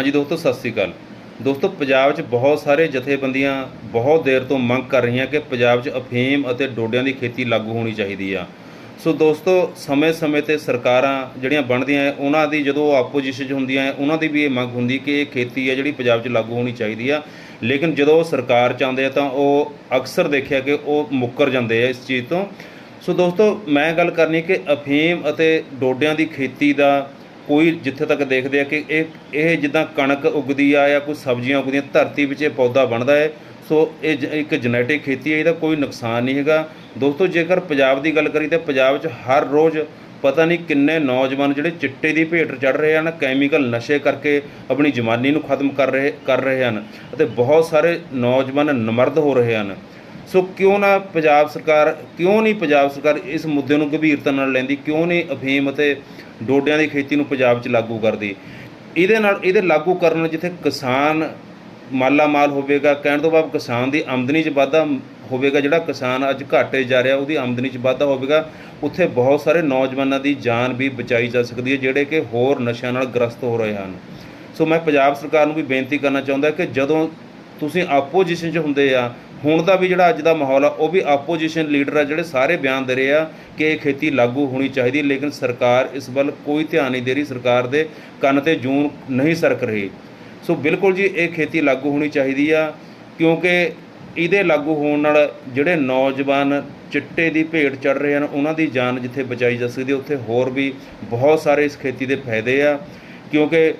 ਹਾਂਜੀ ਦੋਸਤੋ ਸਤਿ ਸ੍ਰੀ ਅਕਾਲ। ਦੋਸਤੋ ਪੰਜਾਬ 'ਚ ਬਹੁਤ ਸਾਰੇ ਜਥੇਬੰਦੀਆਂ ਬਹੁਤ ਦੇਰ ਤੋਂ ਮੰਗ ਕਰ ਰਹੀਆਂ ਕਿ ਪੰਜਾਬ 'ਚ ਅਫੀਮ ਅਤੇ ਡੋਡਿਆਂ ਦੀ ਖੇਤੀ ਲਾਗੂ ਹੋਣੀ ਚਾਹੀਦੀ ਆ। ਸੋ ਦੋਸਤੋ ਸਮੇਂ-ਸਮੇਂ ਤੇ ਸਰਕਾਰਾਂ ਜਿਹੜੀਆਂ ਬਣਦੀਆਂ ਹੈ, ਉਹਨਾਂ ਦੀ ਜਦੋਂ ਆਪੋਜੀਸ਼ਨ 'ਚ ਹੁੰਦੀਆਂ ਹੈ, ਉਹਨਾਂ ਦੀ ਵੀ ਇਹ ਮੰਗ ਹੁੰਦੀ ਕਿ ਇਹ ਖੇਤੀ ਹੈ ਜਿਹੜੀ ਪੰਜਾਬ 'ਚ ਲਾਗੂ ਹੋਣੀ ਚਾਹੀਦੀ ਆ। ਲੇਕਿਨ ਜਦੋਂ ਉਹ ਸਰਕਾਰ ਚ ਆਉਂਦੇ ਆ ਤਾਂ ਉਹ ਅਕਸਰ ਦੇਖਿਆ ਕਿ ਉਹ ਮੁੱਕਰ ਜਾਂਦੇ ਆ ਇਸ ਚੀਜ਼ ਤੋਂ। ਸੋ ਦੋਸਤੋ ਮੈਂ ਗੱਲ ਕਰਨੀ ਕਿ ਅਫੀਮ ਅਤੇ ਡੋਡਿਆਂ ਦੀ ਖੇਤੀ ਦਾ ਕੋਈ ਜਿੱਥੇ ਤੱਕ ਦੇਖਦੇ ਆ ਕਿ ਇਹ ਇਹ ਜਿੱਦਾਂ ਕਣਕ ਉਗਦੀ ਆ ਜਾਂ ਕੋਈ ਸਬਜ਼ੀਆਂ ਉਗਦੀਆਂ, ਧਰਤੀ ਵਿੱਚ ਇਹ ਪੌਦਾ ਬਣਦਾ ਹੈ, ਸੋ ਇਹ ਜ- ਇੱਕ ਜੈਨੇਟਿਕ ਖੇਤੀ ਹੈ, ਇਹਦਾ ਕੋਈ ਨੁਕਸਾਨ ਨਹੀਂ ਹੈਗਾ। ਦੋਸਤੋ, ਜੇਕਰ ਪੰਜਾਬ ਦੀ ਗੱਲ ਕਰੀ ਤਾਂ ਪੰਜਾਬ 'ਚ ਹਰ ਰੋਜ਼ ਪਤਾ ਨਹੀਂ ਕਿੰਨੇ ਨੌਜਵਾਨ ਜਿਹੜੇ ਚਿੱਟੇ ਦੀ ਭੇਟ ਚੜ ਰਹੇ ਹਨ ਕੈਮੀਕਲ ਨਸ਼ੇ ਕਰਕੇ ਆਪਣੀ ਜਵਾਨੀ ਨੂੰ ਖਤਮ ਕਰ ਰਹੇ ਕਰ ਰਹੇ ਹਨ ਅਤੇ ਬਹੁਤ ਸਾਰੇ ਨੌਜਵਾਨ ਨਮਰਦ ਹੋ ਰਹੇ ਹਨ। ਸੋ ਕਿਉਂ ਨਾ ਪੰਜਾਬ ਸਰਕਾਰ, ਕਿਉਂ ਨਹੀਂ ਪੰਜਾਬ ਸਰਕਾਰ ਇਸ ਮੁੱਦੇ ਨੂੰ ਗੰਭੀਰਤਾ ਨਾਲ ਲੈਂਦੀ, ਕਿਉਂ ਨਹੀਂ ਅਫੀਮ ਅਤੇ ਡੋਡਿਆਂ ਦੀ ਖੇਤੀ ਨੂੰ ਪੰਜਾਬ 'ਚ ਲਾਗੂ ਕਰਦੀ? ਇਹਦੇ ਨਾਲ, ਇਹਦੇ ਲਾਗੂ ਕਰਨ ਨਾਲ ਜਿੱਥੇ ਕਿਸਾਨ ਮਾਲਾ ਮਾਲ ਹੋਵੇਗਾ, ਕਹਿਣ ਤੋਂ ਬਾਅਦ ਕਿਸਾਨ ਦੀ ਆਮਦਨੀ 'ਚ ਵਾਧਾ ਹੋਵੇਗਾ, ਜਿਹੜਾ ਕਿਸਾਨ ਅੱਜ ਘਾਟੇ ਜਾ ਰਿਹਾ, ਉਹਦੀ ਆਮਦਨੀ 'ਚ ਵਾਧਾ ਹੋਵੇਗਾ, ਉੱਥੇ ਬਹੁਤ ਸਾਰੇ ਨੌਜਵਾਨਾਂ ਦੀ ਜਾਨ ਵੀ ਬਚਾਈ ਜਾ ਸਕਦੀ ਹੈ, ਜਿਹੜੇ ਕਿ ਹੋਰ ਨਸ਼ਿਆਂ ਨਾਲ ਗ੍ਰਸਤ ਹੋ ਰਹੇ ਹਨ। ਸੋ ਮੈਂ ਪੰਜਾਬ ਸਰਕਾਰ ਨੂੰ ਵੀ ਬੇਨਤੀ ਕਰਨਾ ਚਾਹੁੰਦਾ ਕਿ ਜਦੋਂ ਤੁਸੀਂ ਆਪੋਜੀਸ਼ਨ 'ਚ ਹੁੰਦੇ ਆ ਹੁਣ ਦਾ ਵੀ ਜਿਹੜਾ ਅੱਜ ਦਾ ਮਾਹੌਲ ਆ ਉਹ ਵੀ ਆਪੋਜੀਸ਼ਨ ਲੀਡਰ ਆ ਜਿਹੜੇ ਸਾਰੇ ਬਿਆਨ ਦੇ ਰਹੇ ਆ ਕਿ ਇਹ ਖੇਤੀ ਲਾਗੂ ਹੋਣੀ ਚਾਹੀਦੀ ਲੇਕਿਨ ਸਰਕਾਰ ਇਸ ਵੱਲ ਕੋਈ ਧਿਆਨ ਨਹੀਂ ਦੇ ਰਹੀ ਸਰਕਾਰ ਦੇ ਕੰਨ ਤੇ ਜੂਨ ਨਹੀਂ ਸਰਕ ਰਹੀ। ਸੋ ਬਿਲਕੁਲ ਜੀ ਇਹ ਖੇਤੀ ਲਾਗੂ ਹੋਣੀ ਚਾਹੀਦੀ ਆ ਕਿਉਂਕਿ ਇਹਦੇ ਲਾਗੂ ਹੋਣ ਨਾਲ ਜਿਹੜੇ ਨੌਜਵਾਨ ਚਿੱਟੇ ਦੀ ਭੇਟ ਚੜ ਰਹੇ ਹਨ ਉਹਨਾਂ ਦੀ ਜਾਨ ਜਿੱਥੇ ਬਚਾਈ ਜਾ ਸਕਦੀ ਹੈ, ਉੱਥੇ ਹੋਰ ਵੀ ਬਹੁਤ ਸਾਰੇ ਇਸ ਖੇਤੀ ਦੇ ਫਾਇਦੇ ਆ ਕਿਉਂਕਿ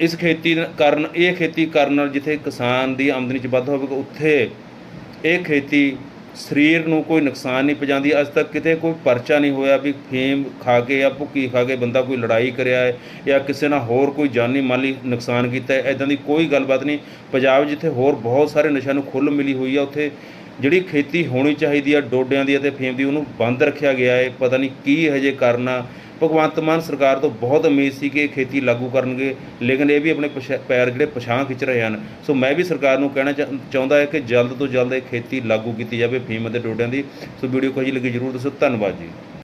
ਇਸ ਖੇਤੀ ਕਰਨ, ਇਹ ਖੇਤੀ ਕਰਨ ਨਾਲ ਜਿੱਥੇ ਕਿਸਾਨ ਦੀ ਆਮਦਨੀ 'ਚ ਵਾਧਾ ਹੋਵੇਗਾ, ਉੱਥੇ ਇਹ ਖੇਤੀ ਸਰੀਰ ਨੂੰ ਕੋਈ ਨੁਕਸਾਨ ਨਹੀਂ ਪਹੁੰਚਾਉਂਦੀ। ਅੱਜ ਤੱਕ ਕਿਤੇ ਕੋਈ ਪਰਚਾ ਨਹੀਂ ਹੋਇਆ ਵੀ ਫੇਮ ਖਾ ਕੇ ਜਾਂ ਭੁੱਕੀ ਖਾ ਕੇ ਬੰਦਾ ਕੋਈ ਲੜਾਈ ਕਰਿਆ ਹੈ ਜਾਂ ਕਿਸੇ ਨਾਲ ਹੋਰ ਕੋਈ ਜਾਨੀ ਮਾਲੀ ਨੁਕਸਾਨ ਕੀਤਾ ਹੈ ਐਦਾਂ ਦੀ ਕੋਈ ਗੱਲਬਾਤ ਨਹੀਂ। ਪੰਜਾਬ ਜਿੱਥੇ ਹੋਰ ਬਹੁਤ ਸਾਰੇ ਨਸ਼ਿਆਂ ਨੂੰ ਖੁੱਲ੍ਹ ਮਿਲੀ ਹੋਈ ਆ, ਉੱਥੇ ਜਿਹੜੀ ਖੇਤੀ ਹੋਣੀ ਚਾਹੀਦੀ ਆ, ਡੋਡਿਆਂ ਦੀ ਅਤੇ ਫੇਮ ਦੀ, ਉਹਨੂੰ ਬੰਦ ਰੱਖਿਆ ਗਿਆ ਹੈ। ਪਤਾ ਨਹੀਂ ਕੀ ਹਜੇ ਕਰਨਾ ਭਗਵੰਤ ਮਾਨ ਸਰਕਾਰ ਤੋਂ ਬਹੁਤ ਉਮੀਦ ਸੀ ਕਿ ਇਹ ਖੇਤੀ ਲਾਗੂ ਕਰਨਗੇ, ਲੇਕਿਨ ਇਹ ਵੀ ਆਪਣੇ ਪਛ- ਪੈਰ ਜਿਹੜੇ ਪਛਾਣ ਖਿੱਚ ਰਹੇ ਹਨ। ਸੋ ਮੈਂ ਵੀ ਸਰਕਾਰ ਨੂੰ ਕਹਿਣਾ ਚਾਹ- ਚਾਹੁੰਦਾ ਹੈ ਕਿ ਜਲਦ ਤੋਂ ਜਲਦ ਇਹ ਖੇਤੀ ਲਾਗੂ ਕੀਤੀ ਜਾਵੇ ਫੀਮ ਅਤੇ ਡੋਡਿਆਂ ਦੀ। ਸੋ ਵੀਡੀਓ ਕੋਈ ਲੱਗੀ, ਜਰੂਰ ਦੱਸੋ ਧੰਨਵਾਦ ਜੀ।